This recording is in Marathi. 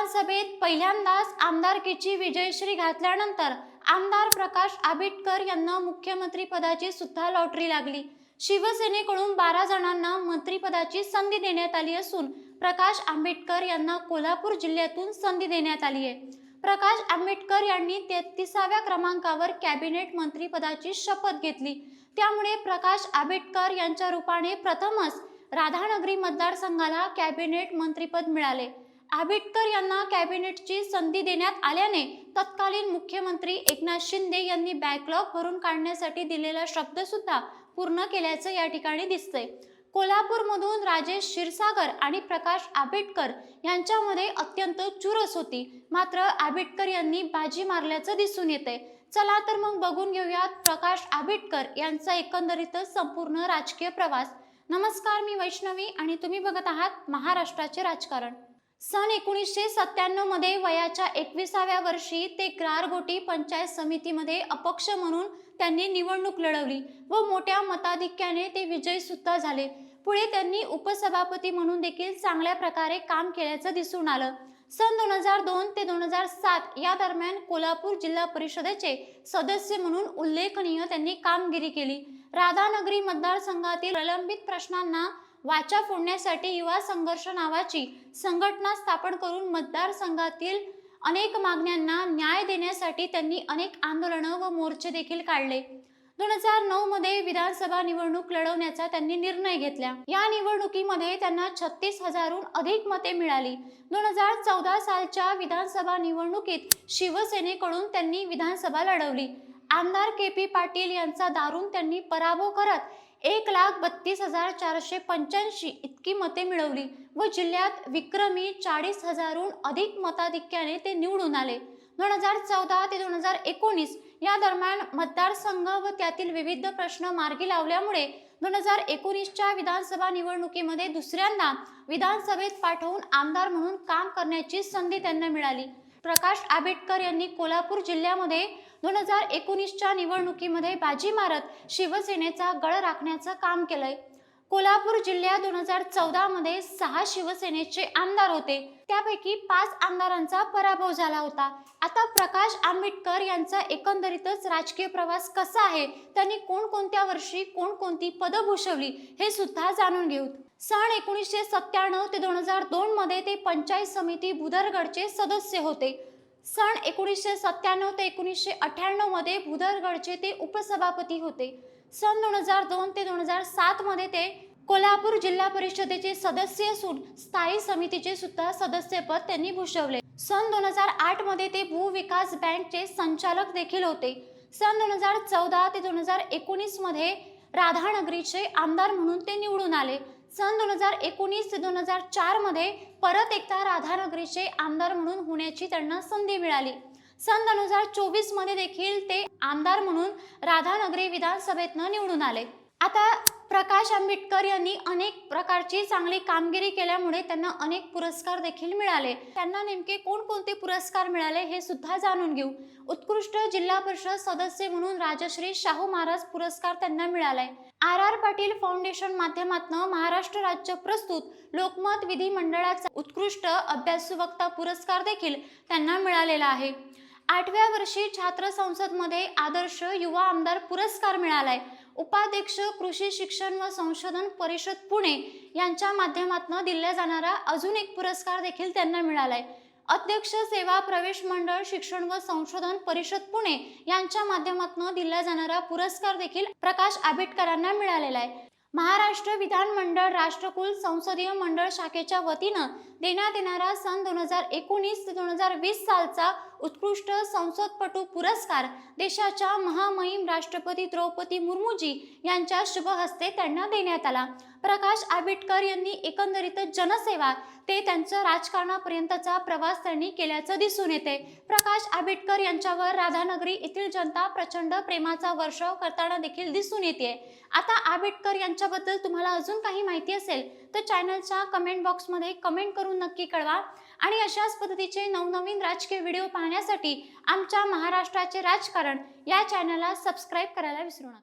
विधानसभेत पहिल्यांदाच आमदारकीची विजयश्री घातल्यानंतर आमदार प्रकाश आंबेडकर यांना मुख्यमंत्री पदाची सुद्धा लॉटरी लागली. शिवसेनेकडून बारा जणांना मंत्रिपदाची संधी देण्यात आली असून प्रकाश आंबेडकर यांना कोल्हापूर जिल्ह्यातून संधी देण्यात आली आहे. प्रकाश आंबेडकर यांनी तेहतीसाव्या क्रमांकावर कॅबिनेट मंत्रीपदाची शपथ घेतली. त्यामुळे प्रकाश आंबेडकर यांच्या रूपाने प्रथमच राधानगरी मतदारसंघाला कॅबिनेट मंत्रीपद मिळाले. आबेडकर यांना कॅबिनेटची संधी देण्यात आल्याने तत्कालीन मुख्यमंत्री एकनाथ शिंदे यांनी बॅकलॉग भरून काढण्यासाठी दिलेला शब्द सुद्धा पूर्ण केल्याचं या ठिकाणी दिसतंय. कोल्हापूरमधून राजेश क्षीरसागर आणि प्रकाश आंबेडकर यांच्यामध्ये अत्यंत चुरस होती. मात्र आंबेडकर यांनी बाजी मारल्याचं दिसून येते चला तर मग बघून घेऊयात प्रकाश आंबेडकर यांचा एकंदरीतच संपूर्ण राजकीय प्रवास. नमस्कार मी वैष्णवी आणि तुम्ही बघत आहात महाराष्ट्राचे राजकारण. सन एकोणीसशे सत्त्याण्णवमध्ये वयाच्या एकविसाव्या वर्षी ते क्रारगोटी पंचायत समितीमध्ये अपक्ष म्हणून त्यांनी निवडणूक लढवली व मोठ्या मताधिक्याने ते विजयी सुद्धा झाले. पुढे त्यांनी उपसभापती म्हणून देखील चांगल्या प्रकारे काम केल्याचं दिसून आलं. सन दोन हजार दोन ते दोन हजार सात या दरम्यान कोल्हापूर जिल्हा परिषदेचे सदस्य म्हणून उल्लेखनीय त्यांनी कामगिरी केली. राधानगरी मतदारसंघातील प्रलंबित प्रश्नांना वाचा फोडण्यासाठी युवा संघर्ष नावाची संघटना स्थापन करून मतदारसंघातील अनेक मागण्यांना न्याय देण्यासाठी त्यांनी अनेक आंदोलनं व मोर्चे देखील काढले. दोन हजार नऊ मध्ये विधानसभा निवडणूक लढवण्याचा त्यांनी निर्णय घेतला. या निवडणुकीमध्ये त्यांना छत्तीस हजारहून अधिक मते मिळाली. दोन हजार चौदा सालच्या विधानसभा निवडणुकीत शिवसेनेकडून त्यांनी विधानसभा लढवली. आमदार के पी पाटील यांचा दारून त्यांनी पराभव करत एक लाख बत्तीस हजार चारशे पंच्याऐंशी इतकी मते मिळवली व जिल्ह्यात विक्रमी चाळीस हजारहून अधिक मताधिक्याने ते निवडून आले. दोन हजार चौदा ते दोन हजार एकोणीस या दरम्यान मतदारसंघ व त्यातील विविध प्रश्न मार्गी लावल्यामुळे दोन हजार एकोणीसच्या विधानसभा निवडणुकीमध्ये दुसऱ्यांदा विधानसभेत पाठवून आमदार म्हणून काम करण्याची संधी त्यांना मिळाली. प्रकाश आंबेडकर यांनी कोल्हापूर जिल्ह्यामध्ये दोन हजार एकोणीसच्या निवडणुकीमध्ये बाजी मारत शिवसेनेचा गळ राखण्याचं काम केलंय. कोल्हापूर जिल्ह्यात दोन हजार चौदा मध्ये सहा शिवसेनेचे आमदार होते. त्यापैकी पाच आमदारांचा पराभव झाला होता. आता प्रकाश आंबेडकर यांचा एकंदरीतच राजकीय प्रवास कसा आहे? त्यांनी कोणकोणत्या वर्षी कोणकोणती पदं भूषवली हे सुद्धा जाणून घेऊ. सन एकोणीसशे सत्त्याण्णव ते दोन हजार दोन मध्ये ते पंचायत समिती भुदरगडचे सदस्य होते. सन एकोणीसशे सत्त्याण्णव ते एकोणीसशे अठ्ठ्याण्णवमध्ये भुदरगडचे ते उपसभापती होते. सन दोन हजार दोन ते दोन हजार सातमध्ये ते कोल्हापूर जिल्हा परिषदेचे सदस्य असून स्थायी समितीचे सुद्धा सदस्यपद त्यांनी भूषवले. सन दोन हजार आठमध्ये ते भूविकास बँकचे संचालक देखील होते. सन दोन हजार चौदा ते दोन हजार एकोणीसमध्ये राधानगरीचे आमदार म्हणून ते निवडून आले. सन दोन हजार एकोणीस ते दोन हजार चारमध्ये परत एकदा राधानगरीचे आमदार म्हणून होण्याची त्यांना संधी मिळाली. सन दोन हजार चोवीसमध्ये देखील ते आमदार म्हणून राधानगरी विधानसभेतनं निवडून आले. आता प्रकाश आंबेडकर यांनी अनेक प्रकारची चांगली कामगिरी केल्यामुळे त्यांना अनेक पुरस्कार देखील मिळाले. त्यांना नेमके कोणकोणते पुरस्कार मिळाले हे सुद्धा जाणून घेऊ. उत्कृष्ट जिल्हा परिषद सदस्य म्हणून राजश्री शाहू महाराज पुरस्कार त्यांना मिळालाय. आर आर पाटील फाउंडेशन माध्यमातून महाराष्ट्र राज्य प्रस्तुत लोकमत विधिमंडळाचा उत्कृष्ट अभ्यासू वक्ता पुरस्कार देखील त्यांना मिळालेला आहे. आठव्या वर्षी छात्र संसदमध्ये आदर्श युवा आमदार पुरस्कार मिळालाय. उपाध्यक्ष कृषी शिक्षण व संशोधन परिषद पुणे यांच्या माध्यमातून दिला जाणारा अजून एक पुरस्कार देखील त्यांना मिळालाय. अध्यक्ष सेवा प्रवेश मंडळ शिक्षण व संशोधन परिषद पुणे यांच्या माध्यमातून दिला जाणारा पुरस्कार देखील प्रकाश आंबेडकरांना मिळालेला आहे. महाराष्ट्र विधानमंडळ राष्ट्रकुल संसदीय मंडळ शाखेच्या वतीनं देण्यात येणारा सन दोन हजार एकोणीस ते दोन हजार वीस सालचा उत्कृष्ट संसदपटू पुरस्कार देशाच्या महामहिम राष्ट्रपती द्रौपदी मुर्मूजी यांच्या शुभहस्ते त्यांना देण्यात आला. प्रकाश आंबेडकर यांनी एकंदरीतच जनसेवा ते त्यांचं राजकारणापर्यंतचा प्रवास त्यांनी केल्याचं दिसून येते. प्रकाश आंबेडकर यांच्यावर राधानगरी येथील जनता प्रचंड प्रेमाचा वर्षाव करताना देखील दिसून येते. आता आंबेडकर यांच्याबद्दल तुम्हाला अजून काही माहिती असेल तर चॅनलच्या कमेंट बॉक्समध्ये कमेंट करून नक्की कळवा. आणि अशाच पद्धतीचे नवनवीन राजकीय व्हिडिओ पाहण्यासाठी आमच्या महाराष्ट्राचे राजकारण या चॅनलला सबस्क्राईब करायला विसरू नका.